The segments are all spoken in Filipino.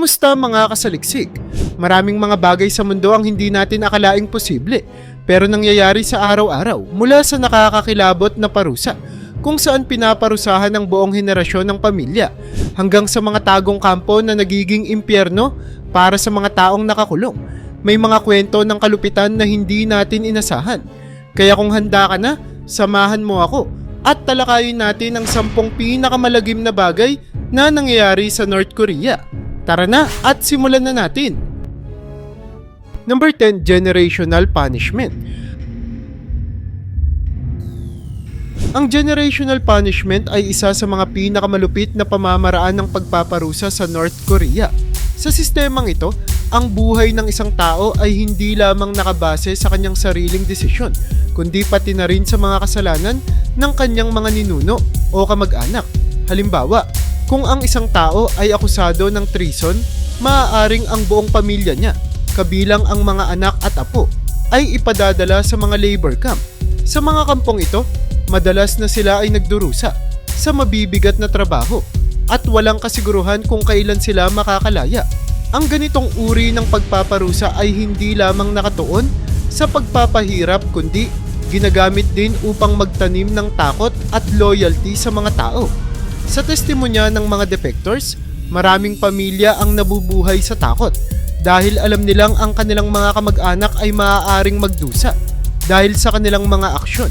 Kumusta mga kasaliksik? Maraming mga bagay sa mundo ang hindi natin akalaing posible pero nangyayari sa araw-araw mula sa nakakakilabot na parusa kung saan pinaparusahan ng buong henerasyon ng pamilya hanggang sa mga tagong kampo na nagiging impyerno para sa mga taong nakakulong. May mga kwento ng kalupitan na hindi natin inasahan. Kaya kung handa ka na, samahan mo ako at talakayin natin ang sampung pinakamalagim na bagay na nangyayari sa North Korea. Tara na at simulan na natin. Number 10, generational punishment. Ang generational punishment ay isa sa mga pinakamalupit na pamamaraan ng pagpaparusa sa North Korea. Sa sistemang ito, ang buhay ng isang tao ay hindi lamang nakabase sa kanyang sariling desisyon, kundi pati na rin sa mga kasalanan ng kanyang mga ninuno o kamag-anak. Halimbawa, kung ang isang tao ay akusado ng treason, maaaring ang buong pamilya niya, kabilang ang mga anak at apo, ay ipadadala sa mga labor camp. Sa mga kampong ito, madalas na sila ay nagdurusa sa mabibigat na trabaho at walang kasiguruhan kung kailan sila makakalaya. Ang ganitong uri ng pagpaparusa ay hindi lamang nakatuon sa pagpapahirap kundi ginagamit din upang magtanim ng takot at loyalty sa mga tao. Sa testimonya ng mga defectors, maraming pamilya ang nabubuhay sa takot dahil alam nilang ang kanilang mga kamag-anak ay maaaring magdusa dahil sa kanilang mga aksyon.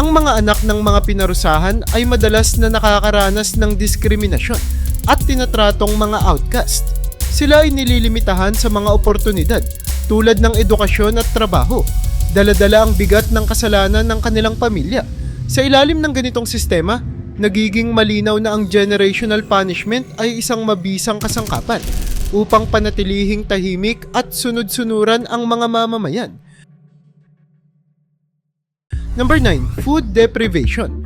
Ang mga anak ng mga pinarusahan ay madalas na nakakaranas ng diskriminasyon at tinatratong mga outcast. Sila ay nililimitahan sa mga oportunidad tulad ng edukasyon at trabaho. Daladala ang bigat ng kasalanan ng kanilang pamilya. Sa ilalim ng ganitong sistema, nagiging malinaw na ang generational punishment ay isang mabisang kasangkapan upang panatilihing tahimik at sunod-sunuran ang mga mamamayan. Number 9, food deprivation.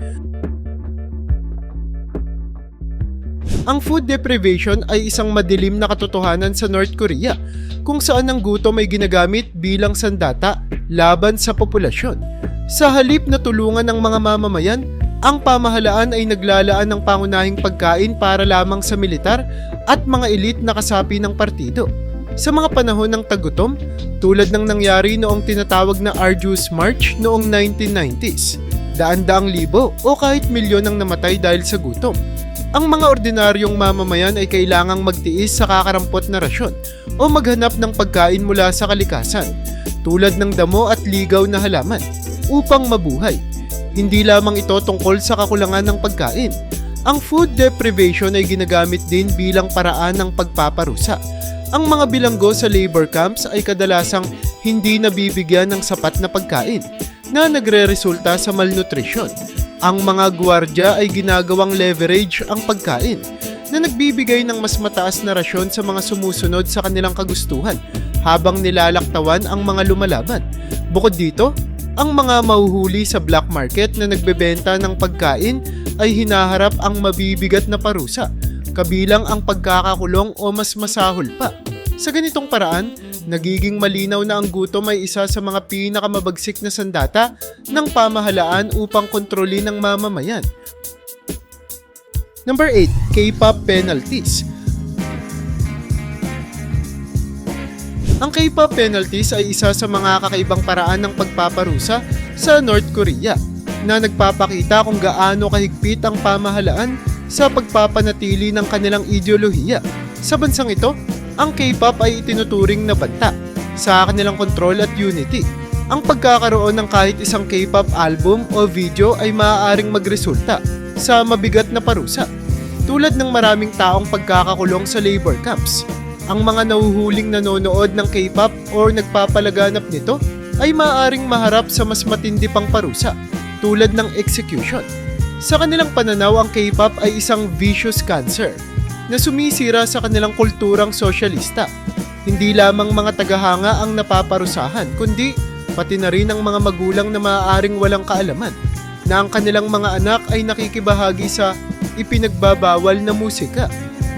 Ang food deprivation ay isang madilim na katotohanan sa North Korea kung saan ang gutom ay ginagamit bilang sandata laban sa populasyon. Sa halip na tulungan ng mga mamamayan, ang pamahalaan ay naglalaan ng pangunahing pagkain para lamang sa militar at mga elit na kasapi ng partido. Sa mga panahon ng tagutom, tulad ng nangyari noong tinatawag na Arduous March noong 1990s, daan-daang libo o kahit milyon ang namatay dahil sa gutom. Ang mga ordinaryong mamamayan ay kailangang magtiis sa kakarampot na rasyon o maghanap ng pagkain mula sa kalikasan, tulad ng damo at ligaw na halaman, upang mabuhay. Hindi lamang ito tungkol sa kakulangan ng pagkain. Ang food deprivation ay ginagamit din bilang paraan ng pagpaparusa. Ang mga bilanggo sa labor camps ay kadalasang hindi nabibigyan ng sapat na pagkain na nagre-resulta sa malnutrisyon. Ang mga gwardya ay ginagawang leverage ang pagkain na nagbibigay ng mas mataas na rasyon sa mga sumusunod sa kanilang kagustuhan habang nilalaktawan ang mga lumalaban. Bukod dito, ang mga mahuhuli sa black market na nagbebenta ng pagkain ay hinaharap ang mabibigat na parusa, kabilang ang pagkakakulong o mas masahol pa. Sa ganitong paraan, nagiging malinaw na ang gutom ay isa sa mga pinakamabagsik na sandata ng pamahalaan upang kontrolin ng mamamayan. Number 8, K-pop penalties. Ang K-pop penalties ay isa sa mga kakaibang paraan ng pagpaparusa sa North Korea na nagpapakita kung gaano kahigpit ang pamahalaan sa pagpapanatili ng kanilang ideolohiya. Sa bansang ito, ang K-pop ay itinuturing na banta sa kanilang control at unity. Ang pagkakaroon ng kahit isang K-pop album o video ay maaaring magresulta sa mabigat na parusa, tulad ng maraming taong pagkakakulong sa labor camps. Ang mga nahuhuling nanonood ng K-pop o nagpapalaganap nito ay maaaring maharap sa mas matindi pang parusa, tulad ng execution. Sa kanilang pananaw, ang K-pop ay isang vicious cancer na sumisira sa kanilang kulturang sosyalista. Hindi lamang mga tagahanga ang napaparusahan, kundi pati na rin ang mga magulang na maaaring walang kaalaman na ang kanilang mga anak ay nakikibahagi sa ipinagbabawal na musika.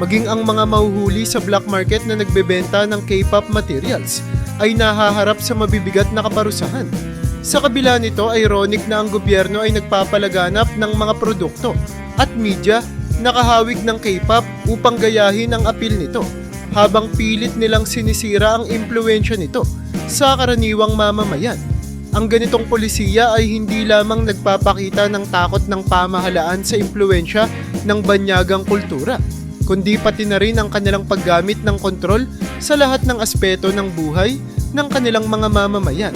Maging ang mga mahuhuli sa black market na nagbebenta ng K-pop materials ay nahaharap sa mabibigat na kaparusahan. Sa kabila nito, ironic na ang gobyerno ay nagpapalaganap ng mga produkto at media nakahawig ng K-pop upang gayahin ang appeal nito. habang pilit nilang sinisira ang impluensya nito sa karaniwang mamamayan. Ang ganitong polisiya ay hindi lamang nagpapakita ng takot ng pamahalaan sa impluensya ng banyagang kultura, kundi pati na rin ang kanilang paggamit ng kontrol sa lahat ng aspeto ng buhay ng kanilang mga mamamayan.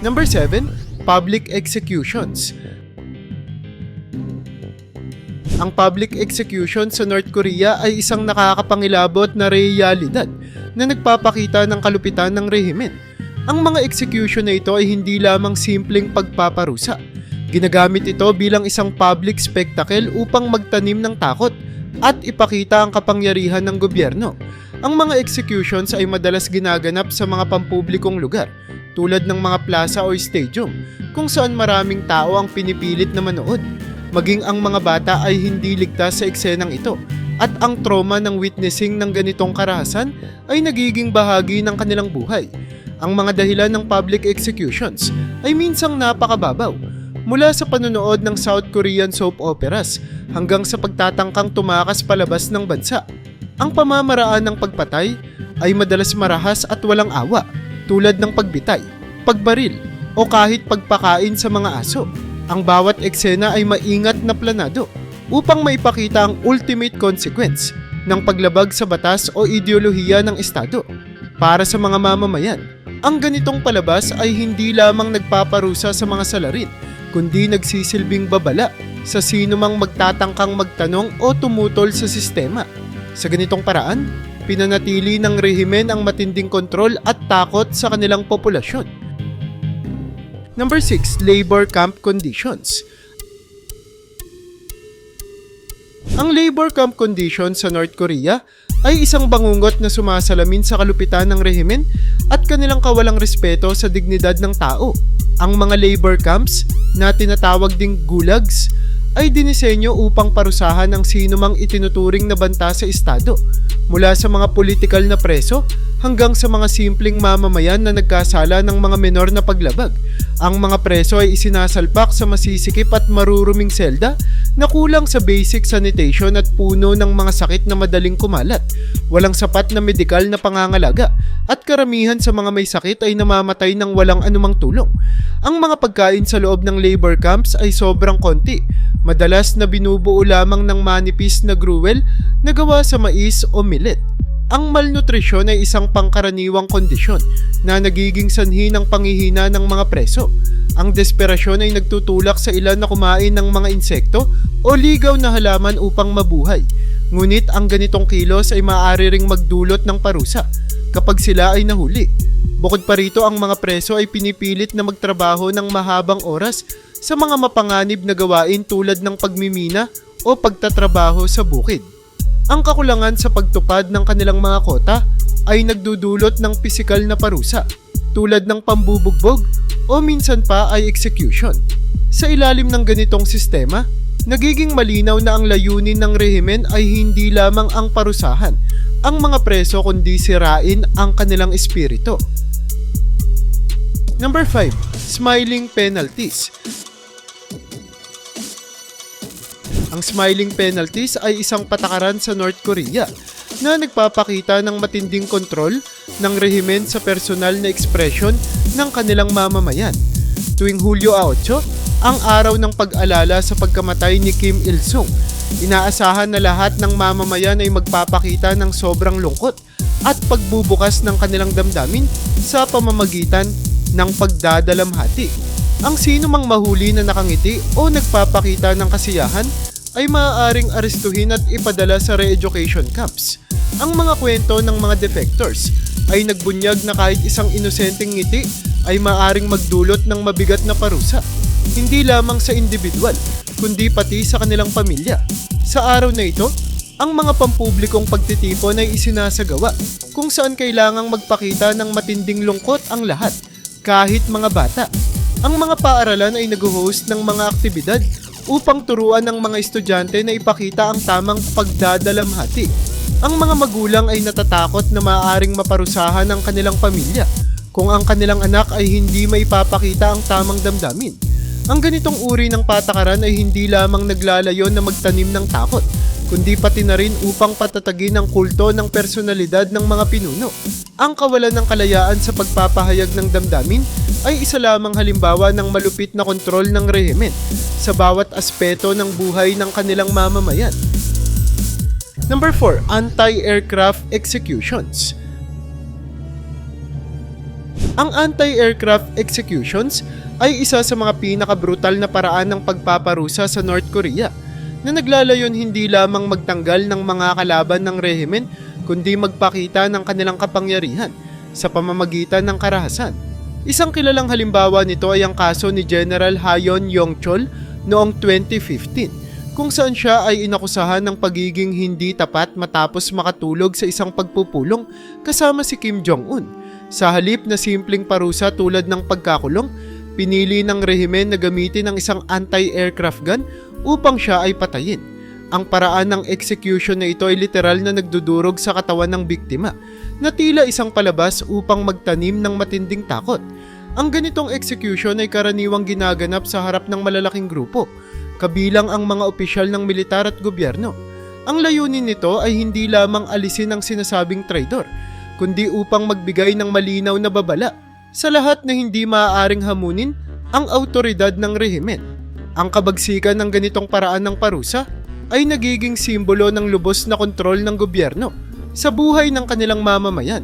Number 7, public executions. Ang public execution sa North Korea ay isang nakakapangilabot na realidad na nagpapakita ng kalupitan ng rehimen. Ang mga execution na ito ay hindi lamang simpleng pagpaparusa. Ginagamit ito bilang isang public spectacle upang magtanim ng takot at ipakita ang kapangyarihan ng gobyerno. Ang mga executions ay madalas ginaganap sa mga pampublikong lugar tulad ng mga plaza o stadium kung saan maraming tao ang pinipilit na manood. Maging ang mga bata ay hindi ligtas sa eksenang ito at ang trauma ng witnessing ng ganitong karahasan ay nagiging bahagi ng kanilang buhay. Ang mga dahilan ng public executions ay minsang napakababaw mula sa panonood ng South Korean soap operas hanggang sa pagtatangkang tumakas palabas ng bansa. Ang pamamaraan ng pagpatay ay madalas marahas at walang awa tulad ng pagbitay, pagbaril o kahit pagpakain sa mga aso. Ang bawat eksena ay maingat na planado upang maipakita ang ultimate consequence ng paglabag sa batas o ideolohiya ng Estado. Para sa mga mamamayan, ang ganitong palabas ay hindi lamang nagpaparusa sa mga salarin, kundi nagsisilbing babala sa sino mang magtatangkang magtanong o tumutol sa sistema. Sa ganitong paraan, pinanatili ng rehimen ang matinding kontrol at takot sa kanilang populasyon. Number 6, labor camp conditions. Ang labor camp conditions sa North Korea ay isang bangungot na sumasalamin sa kalupitan ng rehimen at kanilang kawalang respeto sa dignidad ng tao. Ang mga labor camps na tinatawag ding gulags ay dinisenyo upang parusahan ang sino mang itinuturing na banta sa estado mula sa mga politikal na preso hanggang sa mga simpleng mamamayan na nagkasala ng mga menor na paglabag. Ang mga preso ay isinasalpak sa masisikip at maruruming selda na kulang sa basic sanitation at puno ng mga sakit na madaling kumalat. Walang sapat na medikal na pangangalaga at karamihan sa mga may sakit ay namamatay ng walang anumang tulong. Ang mga pagkain sa loob ng labor camps ay sobrang konti. Madalas na binubuo lamang ng manipis na gruel na gawa sa mais o millet. Ang malnutrisyon ay isang pangkaraniwang kondisyon na nagiging sanhi ng pangihina ng mga preso. Ang desperasyon ay nagtutulak sa ilan na kumain ng mga insekto o ligaw na halaman upang mabuhay. Ngunit ang ganitong kilos ay maaari ring magdulot ng parusa kapag sila ay nahuli. Bukod pa rito ang mga preso ay pinipilit na magtrabaho ng mahabang oras sa mga mapanganib na gawain tulad ng pagmimina o pagtatrabaho sa bukid. Ang kakulangan sa pagtupad ng kanilang mga kota ay nagdudulot ng pisikal na parusa tulad ng pambubugbog o minsan pa ay execution. Sa ilalim ng ganitong sistema, nagiging malinaw na ang layunin ng rehimen ay hindi lamang ang parusahan ang mga preso kundi sirain ang kanilang espiritu. Number 5, smiling penalties. Ang smiling penalties ay isang patakaran sa North Korea na nagpapakita ng matinding kontrol ng rehimen sa personal na ekspresyon ng kanilang mamamayan. Tuwing Hulyo 8, ang araw ng pag-alala sa pagkamatay ni Kim Il-sung, inaasahan na lahat ng mamamayan ay magpapakita ng sobrang lungkot at pagbubukas ng kanilang damdamin sa pamamagitan ng pagdadalamhati. Ang sino mang mahuli na nakangiti o nagpapakita ng kasiyahan ay maaaring arestuhin at ipadala sa re-education camps. Ang mga kwento ng mga defectors ay nagbunyag na kahit isang inosenteng ngiti ay maaaring magdulot ng mabigat na parusa, hindi lamang sa individual, kundi pati sa kanilang pamilya. Sa araw na ito, ang mga pampublikong pagtitipon ay isinasagawa kung saan kailangang magpakita ng matinding lungkot ang lahat, kahit mga bata. Ang mga paaralan ay nag-host ng mga aktibidad upang turuan ng mga estudyante na ipakita ang tamang pagdadalamhati. Ang mga magulang ay natatakot na maaaring maparusahan ang kanilang pamilya kung ang kanilang anak ay hindi maipapakita ang tamang damdamin. Ang ganitong uri ng patakaran ay hindi lamang naglalayo na magtanim ng takot, kundi pati na rin upang patatagin ang kulto ng personalidad ng mga pinuno. Ang kawalan ng kalayaan sa pagpapahayag ng damdamin ay isa lamang halimbawa ng malupit na kontrol ng rehimen sa bawat aspeto ng buhay ng kanilang mamamayan. Number 4, anti-aircraft executions. Ang anti-aircraft executions ay isa sa mga pinakabrutal na paraan ng pagpaparusa sa North Korea na naglalayon hindi lamang magtanggal ng mga kalaban ng rehimen kundi magpakita ng kanilang kapangyarihan sa pamamagitan ng karahasan. Isang kilalang halimbawa nito ay ang kaso ni General Hayon Yongchol noong 2015 kung saan siya ay inakusahan ng pagiging hindi tapat matapos makatulog sa isang pagpupulong kasama si Kim Jong-un. Sa halip na simpleng parusa tulad ng pagkakulong, pinili ng rehimen na gamitin ang isang anti-aircraft gun upang siya ay patayin. Ang paraan ng execution na ito ay literal na nagdudurog sa katawan ng biktima na tila isang palabas upang magtanim ng matinding takot. Ang ganitong execution ay karaniwang ginaganap sa harap ng malalaking grupo, kabilang ang mga opisyal ng militar at gobyerno. Ang layunin nito ay hindi lamang alisin ang sinasabing traidor, kundi upang magbigay ng malinaw na babala sa lahat na hindi maaaring hamunin ang autoridad ng rehimen. Ang kabagsikan ng ganitong paraan ng parusa ay nagiging simbolo ng lubos na kontrol ng gobyerno sa buhay ng kanilang mamamayan.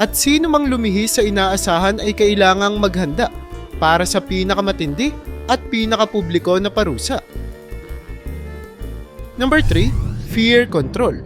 At sino mang lumihis sa inaasahan ay kailangang maghanda para sa pinakamatindi at pinakapubliko na parusa. Number 3, fear control.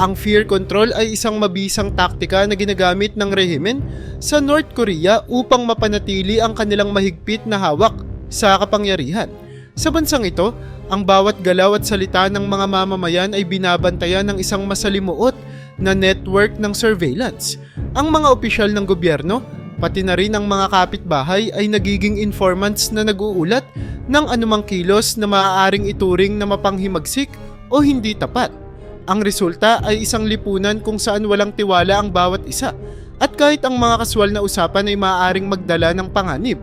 Ang fear control ay isang mabisang taktika na ginagamit ng rehimen sa North Korea upang mapanatili ang kanilang mahigpit na hawak sa kapangyarihan. Sa bansang ito, ang bawat galaw at salita ng mga mamamayan ay binabantayan ng isang masalimuot na network ng surveillance. Ang mga opisyal ng gobyerno, pati na rin ang mga kapitbahay ay nagiging informants na nag-uulat ng anumang kilos na maaaring ituring na mapanghimagsik o hindi tapat. Ang resulta ay isang lipunan kung saan walang tiwala ang bawat isa at kahit ang mga kaswal na usapan ay maaaring magdala ng panganib.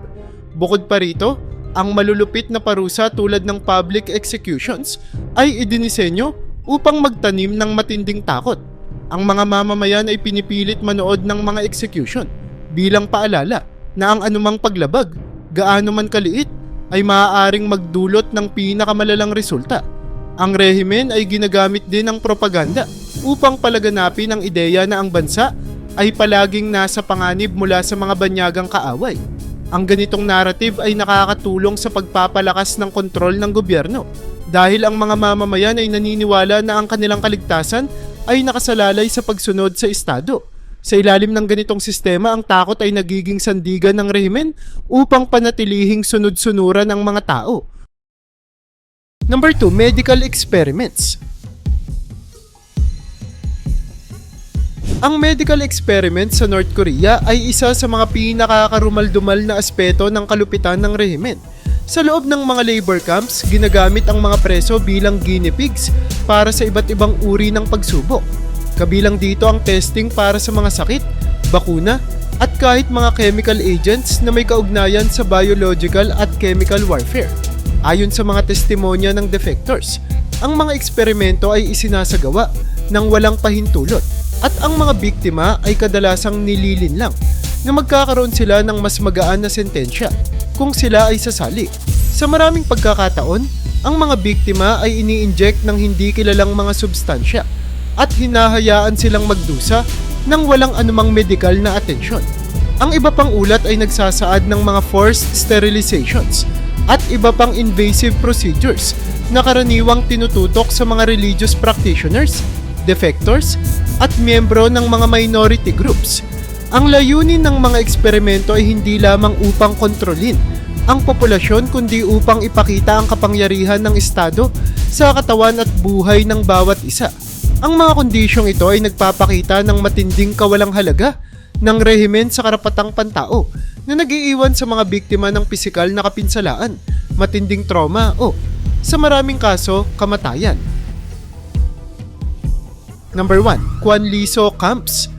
Bukod pa rito, ang malulupit na parusa tulad ng public executions ay idinisenyo upang magtanim ng matinding takot. Ang mga mamamayan ay pinipilit manood ng mga execution bilang paalala na ang anumang paglabag, gaano man kaliit, ay maaaring magdulot ng pinakamalalang resulta. Ang rehimen ay ginagamit din ng propaganda upang palaganapin ang ideya na ang bansa ay palaging nasa panganib mula sa mga banyagang kaaway. Ang ganitong narrative ay nakakatulong sa pagpapalakas ng kontrol ng gobyerno dahil ang mga mamamayan ay naniniwala na ang kanilang kaligtasan ay nakasalalay sa pagsunod sa Estado. Sa ilalim ng ganitong sistema, ang takot ay nagiging sandigan ng rehimen upang panatilihing sunod-sunuran ang mga tao. Number 2, medical experiments. Ang medical experiment sa North Korea ay isa sa mga pinakakarumaldumal na aspeto ng kalupitan ng rehimen. Sa loob ng mga labor camps, ginagamit ang mga preso bilang guinea pigs para sa iba't ibang uri ng pagsubok. Kabilang dito ang testing para sa mga sakit, bakuna, at kahit mga chemical agents na may kaugnayan sa biological at chemical warfare. Ayon sa mga testimonya ng defectors, ang mga eksperimento ay isinasagawa ng walang pahintulot at ang mga biktima ay kadalasang nililin lang na magkakaroon sila ng mas magaan na sentensya kung sila ay sasali. Sa maraming pagkakataon, ang mga biktima ay ini-inject ng hindi kilalang mga substansya at hinahayaan silang magdusa ng walang anumang medikal na atensyon. Ang iba pang ulat ay nagsasaad ng mga forced sterilizations at iba pang invasive procedures na karaniwang tinututok sa mga religious practitioners, defectors, at miyembro ng mga minority groups. Ang layunin ng mga eksperimento ay hindi lamang upang kontrolin ang populasyon kundi upang ipakita ang kapangyarihan ng Estado sa katawan at buhay ng bawat isa. Ang mga kondisyong ito ay nagpapakita ng matinding kawalang halaga ng rehimen sa karapatang pantao na nagiiwan sa mga biktima ng pisikal na kapinsalaan, matinding trauma o, sa maraming kaso, kamatayan. Number 1. Kwan Liso Camps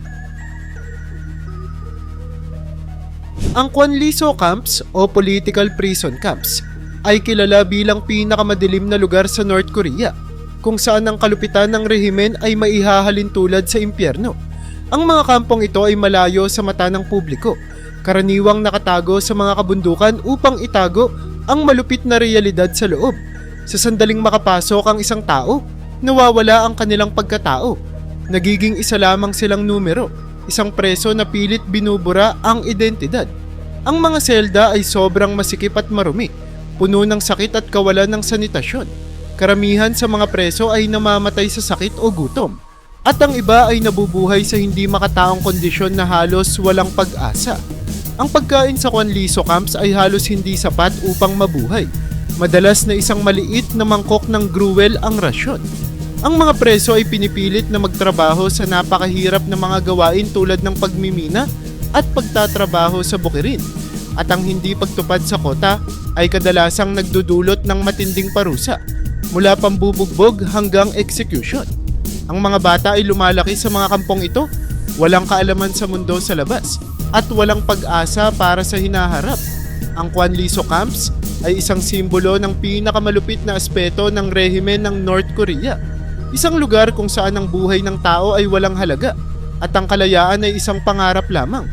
Ang Kwanliso Camps o Political Prison Camps ay kilala bilang pinakamadilim na lugar sa North Korea kung saan ang kalupitan ng rehimen ay maihahalin tulad sa impyerno. Ang mga kampong ito ay malayo sa mata ng publiko, karaniwang nakatago sa mga kabundukan upang itago ang malupit na realidad sa loob. Sa sandaling makapasok ang isang tao, nawawala ang kanilang pagkatao. Nagiging isa lamang silang numero, isang preso na pilit binubura ang identidad. Ang mga selda ay sobrang masikip at marumi, puno ng sakit at kawalan ng sanitasyon. Karamihan sa mga preso ay namamatay sa sakit o gutom. At ang iba ay nabubuhay sa hindi makataong kondisyon na halos walang pag-asa. Ang pagkain sa Kwanliso Camps ay halos hindi sapat upang mabuhay. Madalas na isang maliit na mangkok ng gruel ang rasyon. Ang mga preso ay pinipilit na magtrabaho sa napakahirap na mga gawain tulad ng pagmimina at pagtatrabaho sa bukirin. At ang hindi pagtupad sa kota ay kadalasang nagdudulot ng matinding parusa mula pambubugbog hanggang execution. Ang mga bata ay lumalaki sa mga kampong ito, walang kaalaman sa mundo sa labas, at walang pag-asa para sa hinaharap. Ang Kwanliso Camps ay isang simbolo ng pinakamalupit na aspeto ng rehimen ng North Korea. Isang lugar kung saan ang buhay ng tao ay walang halaga at ang kalayaan ay isang pangarap lamang.